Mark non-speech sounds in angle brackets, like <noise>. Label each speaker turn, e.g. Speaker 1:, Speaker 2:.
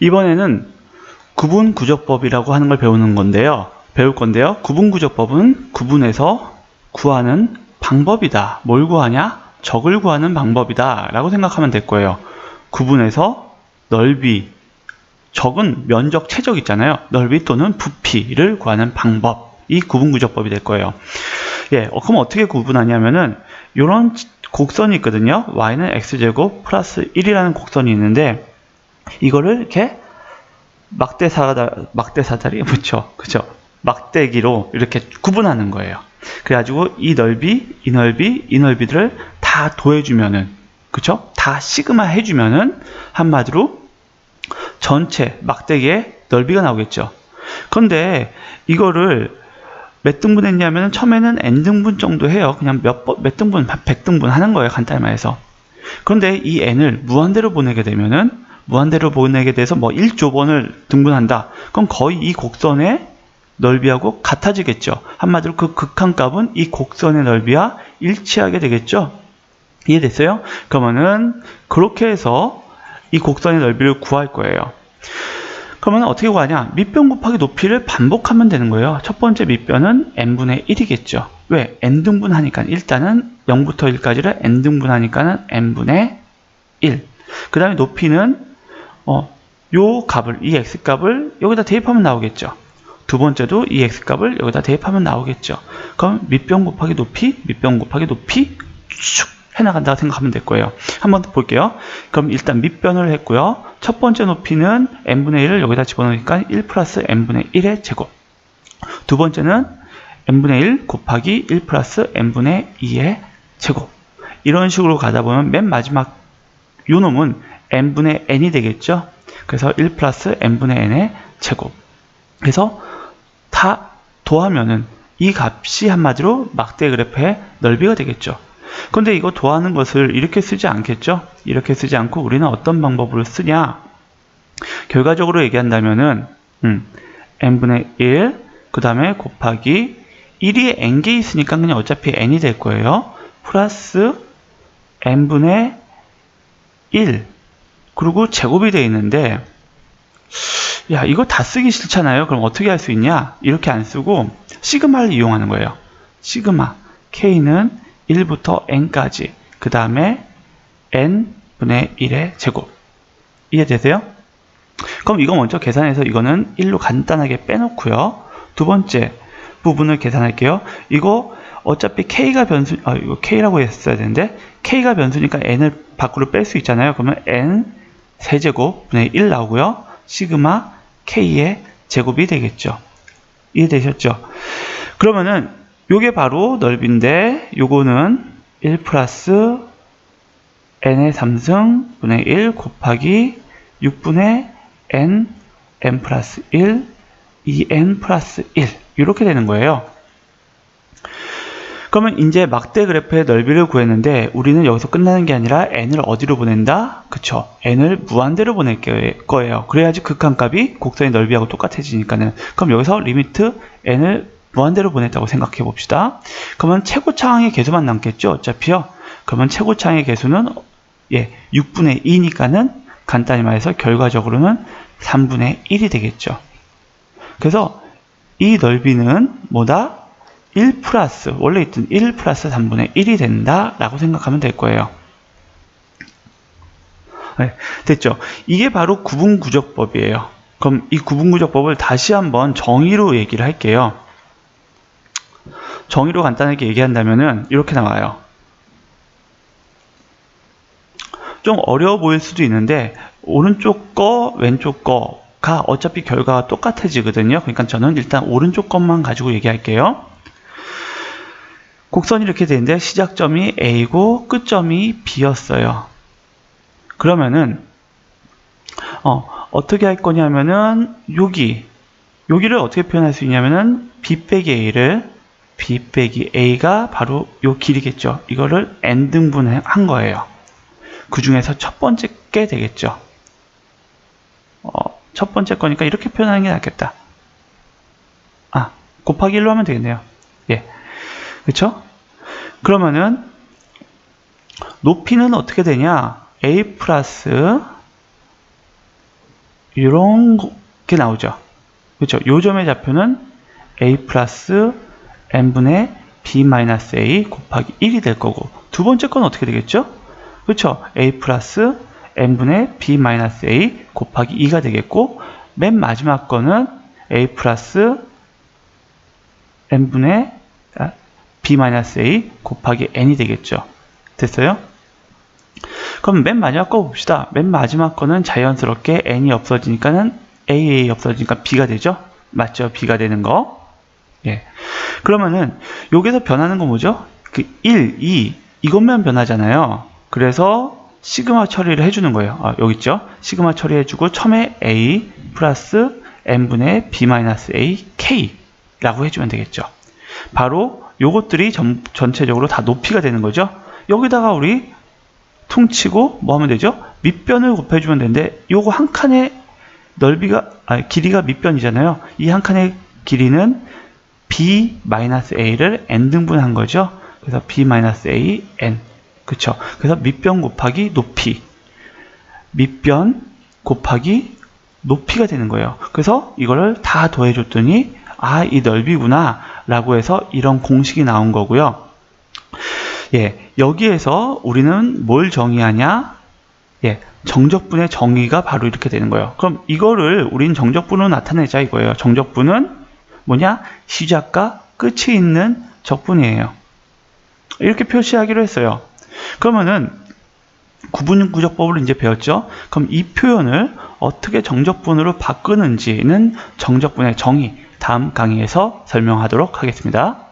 Speaker 1: 이번에는 구분구적법이라고 하는 걸 배우는 건데요. 배울 건데요. 구분구적법은 구분해서 구하는 방법이다. 뭘 구하냐? 적을 구하는 방법이다. 라고 생각하면 될 거예요. 구분해서 넓이, 적은 면적, 최적 있잖아요. 넓이 또는 부피를 구하는 방법. 이 구분구적법이 될 거예요. 예, 어, 그럼 어떻게 구분하냐면은 이런 곡선이 있거든요. y는 x제곱 플러스 1이라는 곡선이 있는데 이거를 이렇게 막대 사다 막대 사다리 <laughs> 그렇죠, 그렇죠. 막대기로 이렇게 구분하는 거예요. 그래가지고 이 넓이, 이 넓이, 이 넓이들을 다 더해주면은 그렇죠? 다 시그마 해주면은 한마디로 전체 막대기의 넓이가 나오겠죠. 그런데 이거를 몇 등분 했냐면 처음에는 n등분 정도 해요. 그냥 몇, 번- 몇 등분, 100등분 하는 거예요. 간단히 말해서. 그런데 이 n을 무한대로 보내게 되면은 무한대로 보내게 돼서 뭐 1조 번을 등분한다. 그럼 거의 이 곡선의 넓이하고 같아지겠죠. 한마디로 그 극한 값은 이 곡선의 넓이와 일치하게 되겠죠. 이해됐어요? 그러면은 그렇게 해서 이 곡선의 넓이를 구할 거예요. 그러면 어떻게 구하냐? 밑변 곱하기 높이를 반복하면 되는 거예요. 첫 번째 밑변은 n분의 1이겠죠. 왜? n등분 하니까 일단은 0부터 1까지를 n등분 하니까는 n분의 1. 그 다음에 높이는 어, 요 값을, 이 x값을 여기다 대입하면 나오겠죠. 두 번째도 이 x값을 여기다 대입하면 나오겠죠. 그럼 밑변 곱하기 높이, 밑변 곱하기 높이 슉 해나간다고 생각하면 될 거예요. 한번 더 볼게요. 그럼 일단 밑변을 했고요. 첫 번째 높이는 n분의 1을 여기다 집어넣으니까 1 플러스 n분의 1의 제곱. 두 번째는 n분의 1 곱하기 1 플러스 n분의 2의 제곱. 이런 식으로 가다 보면 맨 마지막 요 놈은 n분의 n이 되겠죠. 그래서 1 플러스 n분의 n의 제곱. 그래서 다 더하면은 이 값이 한마디로 막대 그래프의 넓이가 되겠죠. 근데 이거 더하는 것을 이렇게 쓰지 않겠죠? 이렇게 쓰지 않고 우리는 어떤 방법으로 쓰냐? 결과적으로 얘기한다면은 음, n분의 1, 그 다음에 곱하기 1이 n개 있으니까 그냥 어차피 n이 될 거예요. 플러스 n분의 1 그리고 제곱이 되어 있는데 야 이거 다 쓰기 싫잖아요. 그럼 어떻게 할 수 있냐? 이렇게 안 쓰고 시그마를 이용하는 거예요. 시그마 k는 1부터 n까지 그 다음에 n분의 1의 제곱 이해되세요? 그럼 이거 먼저 계산해서 이거는 1로 간단하게 빼놓고요. 두 번째 부분을 계산할게요. 이거 어차피 k가 변수, 아, 이거 k라고 했어야 되는데 k가 변수니까 n을 밖으로 뺄 수 있잖아요. 그러면 n 세제곱분의 1 나오고요. 시그마 k의 제곱이 되겠죠. 이해되셨죠? 그러면은 요게 바로 넓이인데 요거는 1 플러스 n의 3승 분의 1 곱하기 6분의 n n 플러스 1 2n 플러스 1 이렇게 되는 거예요. 그러면 이제 막대 그래프의 넓이를 구했는데 우리는 여기서 끝나는 게 아니라 n을 어디로 보낸다? 그쵸. n을 무한대로 보낼 게- 거예요. 그래야지 극한값이 곡선의 넓이하고 똑같아지니까는. 그럼 여기서 리미트 n을 무한대로 보냈다고 생각해 봅시다. 그러면 최고 차항의 개수만 남겠죠? 어차피요. 그러면 최고 차항의 개수는 예, 6분의 2니까는 간단히 말해서 결과적으로는 3분의 1이 되겠죠. 그래서 이 넓이는 뭐다? 1 플러스 원래 있던 1 플러스 3분의 1이 된다 라고 생각하면 될 거예요. 네, 됐죠? 이게 바로 구분구적법이에요. 그럼 이 구분구적법을 다시 한번 정의로 얘기를 할게요. 정의로 간단하게 얘기한다면은 이렇게 나와요. 좀 어려워 보일 수도 있는데 오른쪽 거 왼쪽 거가 어차피 결과가 똑같아지거든요. 그러니까 저는 일단 오른쪽 것만 가지고 얘기할게요 곡선이 이렇게 되는데 시작점이 A고 끝점이 B였어요. 그러면은 어, 어떻게 할 거냐면은 여기 여기를 어떻게 표현할 수 있냐면은 B 빼기 A를 B 빼기 A가 바로 요 길이겠죠. 이거를 n 등분한 거예요. 그 중에서 첫 번째 게 되겠죠. 어, 첫 번째 거니까 이렇게 표현하는 게 낫겠다. 아, 곱하기 1로 하면 되겠네요. 예. 그쵸? 그러면은 높이는 어떻게 되냐? a 플러스 이런 게 나오죠. 그렇죠. 요 점의 좌표는 a 플러스 n분의 b 마이너스 a 곱하기 1이 될 거고 두 번째 건 어떻게 되겠죠? 그렇죠. a 플러스 n분의 b 마이너스 a 곱하기 2가 되겠고 맨 마지막 거는 a 플러스 n분의 아, b 마이너스 a 곱하기 n이 되겠죠. 됐어요? 그럼 맨 마지막 거 봅시다. 맨 마지막 거는 자연스럽게 n이 없어지니까는 aa 없어지니까 b가 되죠? 맞죠? b가 되는 거. 예. 그러면은 여기서 변하는 건 뭐죠? 그 1, 2 이것만 변하잖아요. 그래서 시그마 처리를 해주는 거예요. 아, 여기 있죠? 시그마 처리해주고 처음에 a 플러스 n분의 b 마이너스 a k라고 해주면 되겠죠. 바로 요것들이 전, 전체적으로 다 높이가 되는 거죠. 여기다가 우리 퉁치고 뭐 하면 되죠? 밑변을 곱해주면 되는데 요거 한 칸의 넓이가 아 길이가 밑변이잖아요. 이 한 칸의 길이는 b-a를 n 등분한 거죠. 그래서 b-a n 그쵸? 그래서 밑변 곱하기 높이 밑변 곱하기 높이가 되는 거예요. 그래서 이거를 다 더해줬더니 아 이 넓이구나 라고 해서 이런 공식이 나온 거고요. 예, 여기에서 우리는 뭘 정의하냐? 예, 정적분의 정의가 바로 이렇게 되는 거예요. 그럼 이거를 우린 정적분으로 나타내자 이거예요. 정적분은 뭐냐? 시작과 끝이 있는 적분이에요. 이렇게 표시하기로 했어요. 그러면은 구분구적법을 이제 배웠죠? 그럼 이 표현을 어떻게 정적분으로 바꾸는지는 정적분의 정의 다음 강의에서 설명하도록 하겠습니다.